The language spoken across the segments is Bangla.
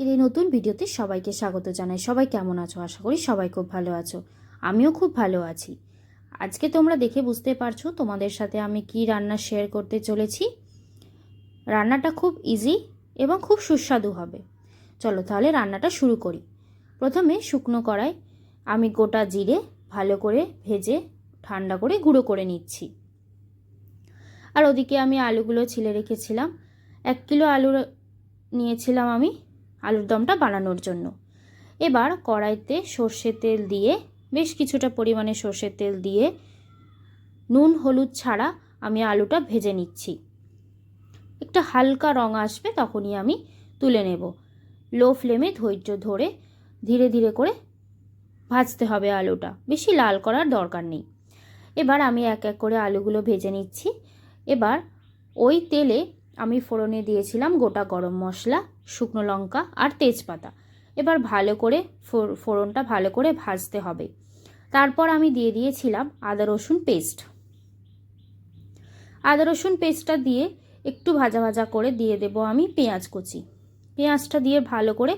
আজকের এই নতুন ভিডিওতে সবাইকে স্বাগত জানাই। সবাই কেমন আছো? আশা করি সবাই খুব ভালো আছো। আমিও খুব ভালো আছি। আজকে তোমরা দেখে বুঝতে পারছ তোমাদের সাথে আমি কি রান্না শেয়ার করতে চলেছি। রান্নাটা খুব ইজি এবং খুব সুস্বাদু হবে। চলো তাহলে রান্নাটা শুরু করি। প্রথমে শুকনো কড়াই আমি গোটা জিরে ভালো করে ভেজে, ঠান্ডা করে গুঁড়ো করে নিচ্ছি। আর ওদিকে আমি আলুগুলো ছিলে রেখেছিলাম। এক কিলো আলু নিয়েছিলাম আমি। আলুর দমটা বানানোর জন্য। এবার কড়াইতে সর্ষের তেল দিয়ে, বেশ কিছুটা পরিমাণে সর্ষের তেল দিয়ে নুন, হলুদ ছাড়া আমি আলুটা ভেজে নিচ্ছি। একটা হালকা রং আসবে তখনই আমি তুলে নেব। লো ফ্লেমে ধৈর্য ধরে ধীরে ধীরে করে ভাজতে হবে আলুটা। বেশি লাল করার দরকার নেই। এবার আমি এক এক করে আলুগুলো ভেজে নিচ্ছি। এবার ওই তেলে আমি ফোড়নে দিয়েছিলাম গোটা গরম মশলা, শুকনো লঙ্কা আর তেজপাতা। এবার ভালো করে ফোড়নটা ভালো করে ভাজতে হবে। তারপর আমি দিয়ে দিয়েছিলাম আদা রসুন পেস্ট। আদা রসুন পেস্টটা দিয়ে একটু ভাজা ভাজা করে দিয়ে দেব আমি পেঁয়াজ কুচি। পেঁয়াজটা দিয়ে ভালো করে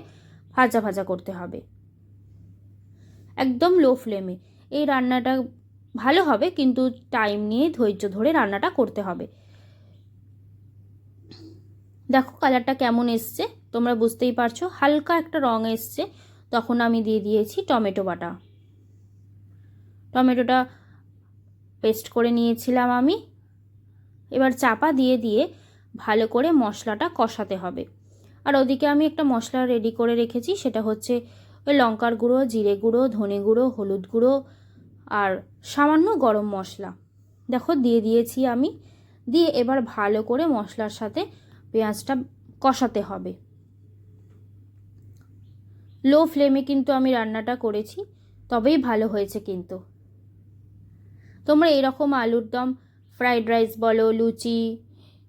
ভাজা ভাজা করতে হবে। একদম লো ফ্লেমে। এই রান্নাটা ভালো হবে, কিন্তু টাইম নিয়ে ধৈর্য ধরে রান্নাটা করতে হবে। দেখো কালারটা কেমন এসছে, তোমরা বুঝতেই পারছ, হালকা একটা রং এসছে, তখন আমি দিয়ে দিয়েছি টমেটো বাটা। টমেটোটা পেস্ট করে নিয়েছিলাম আমি। এবার চাপা দিয়ে দিয়ে ভালো করে মশলাটা কষাতে হবে। আর ওদিকে আমি একটা মশলা রেডি করে রেখেছি, সেটা হচ্ছে ওই লঙ্কার গুঁড়ো, জিরে গুঁড়ো, ধনে গুঁড়ো, হলুদ গুঁড়ো আর সামান্য গরম মশলা। দেখো দিয়ে দিয়েছি আমি। দিয়ে এবার ভালো করে মশলার সাথে পেঁয়াজটা কষাতে হবে। লো ফ্লেমে কিন্তু আমি রান্নাটা করেছি, তবেই ভালো হয়েছে কিন্তু। তোমরা এরকম আলুর দম, ফ্রাইড রাইস বলো, লুচি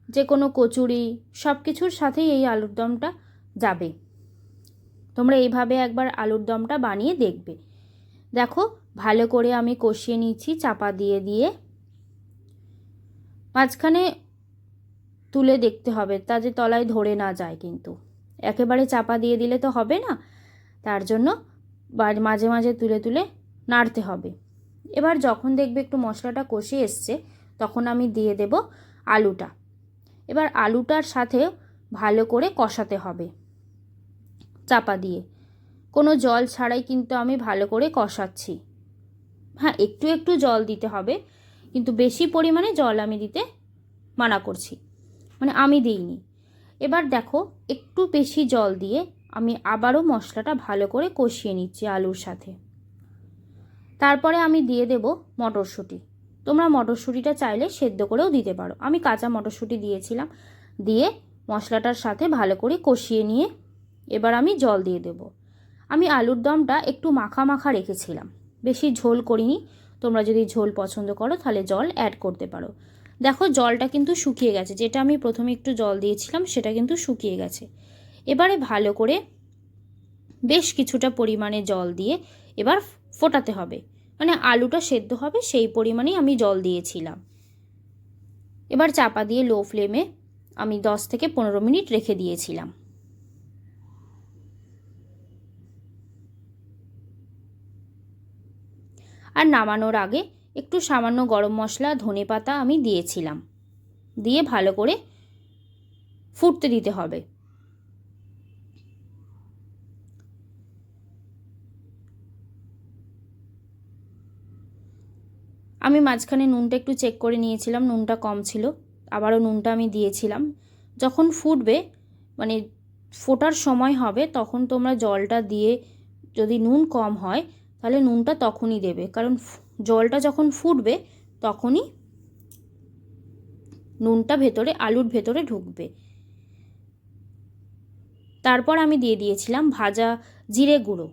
যে কোনো কচুরি সব কিছুর সাথেই এই আলুর দমটা যাবে। তোমরা এইভাবে একবার আলুর দমটা বানিয়ে দেখবে। দেখো, ভালো করে আমি কষিয়ে নিচ্ছি চাপা দিয়ে দিয়ে। মাঝখানে তুলে দেখতে হবে, তা যে তলায় ধরে না যায় কিন্তু। একেবারে চাপা দিয়ে দিলে তো হবে না, তার জন্য মাঝে মাঝে তুলে তুলে নাড়তে হবে। এবার যখন দেখবে একটু মশলাটা কষে এসছে, তখন আমি দিয়ে দেব আলুটা। এবার আলুটার সাথে ভালো করে কষাতে হবে, চাপা দিয়ে। কোনো জল ছাড়াই কিন্তু আমি ভালো করে কষাচ্ছি। হ্যাঁ একটু একটু জল দিতে হবে, কিন্তু বেশি পরিমাণে জল আমি দিতে মানা করছি। মানে আমি দিইনি। এবার দেখো, একটু বেশি জল দিয়ে আমি আবারও মশলাটা ভালো করে কষিয়ে নিচ্ছি আলুর সাথে। তারপরে আমি দিয়ে দেব মটরশুঁটি। তোমরা মটরশুঁটিটা চাইলে সেদ্ধ করেও দিতে পারো। আমি কাঁচা মটরশুঁটি দিয়েছিলাম। দিয়ে মশলাটার সাথে ভালো করে কষিয়ে নিয়ে এবার আমি জল দিয়ে দেব। আমি আলুর দমটা একটু মাখা মাখা রেখেছিলাম। বেশি ঝোল করিনি। তোমরা যদি ঝোল পছন্দ করো, তাহলে জল অ্যাড করতে পারো। দেখো জলটা কিন্তু শুকিয়ে গেছে। যেটা আমি প্রথমে একটু জল দিয়েছিলাম, সেটা কিন্তু শুকিয়ে গেছে। এবারে ভালো করে বেশ কিছুটা পরিমাণে জল দিয়ে এবার ফোটাতে হবে। মানে আলুটা সেদ্ধ হবে, সেই পরিমাণেই আমি জল দিয়েছিলাম। এবার চাপা দিয়ে লো ফ্লেমে আমি দশ থেকে পনেরো মিনিট রেখে দিয়েছিলাম। আর নামানোর আগে একটু সামান্য গরম মশলা, ধনে পাতা আমি দিয়েছিলাম। দিয়ে ভালো করে ফুটতে দিতে হবে। আমি মাঝখানে নুনটা একটু চেক করে নিয়েছিলাম, নুনটা কম ছিল। আবারও নুনটা আমি দিয়েছিলাম। যখন ফুটবে মানে ফোটার সময় হবে, তখন তোমরা জলটা দিয়ে যদি নুন কম হয়, তাহলে নুনটা তখনই দেবে। কারণ জলটা যখন ফুটবে, তখনই নুনটা ভেতরে, আলুর ভেতরে ঢুকবে। তারপর আমি দিয়ে দিয়েছিলাম ভাজা জিরে গুঁড়ো।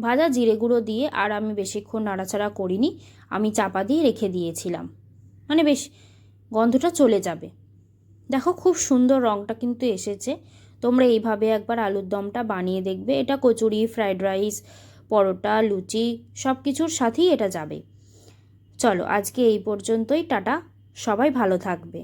ভাজা জিরে গুঁড়ো দিয়ে আর আমি বেশিক্ষণ নাড়াচাড়া করিনি, আমি চাপা দিয়ে রেখে দিয়েছিলাম। মানে বেশ গন্ধটা চলে যাবে। দেখো খুব সুন্দর রঙটা কিন্তু এসেছে। তোমরা এইভাবে একবার আলুর দমটা বানিয়ে দেখবে। এটা কচুরি, ফ্রাইড রাইস, পরোটা, লুচি সব কিছুর সাথেই এটা যাবে। চলো আজকে এই পর্যন্তই টাটা। সবাই ভালো থাকবে।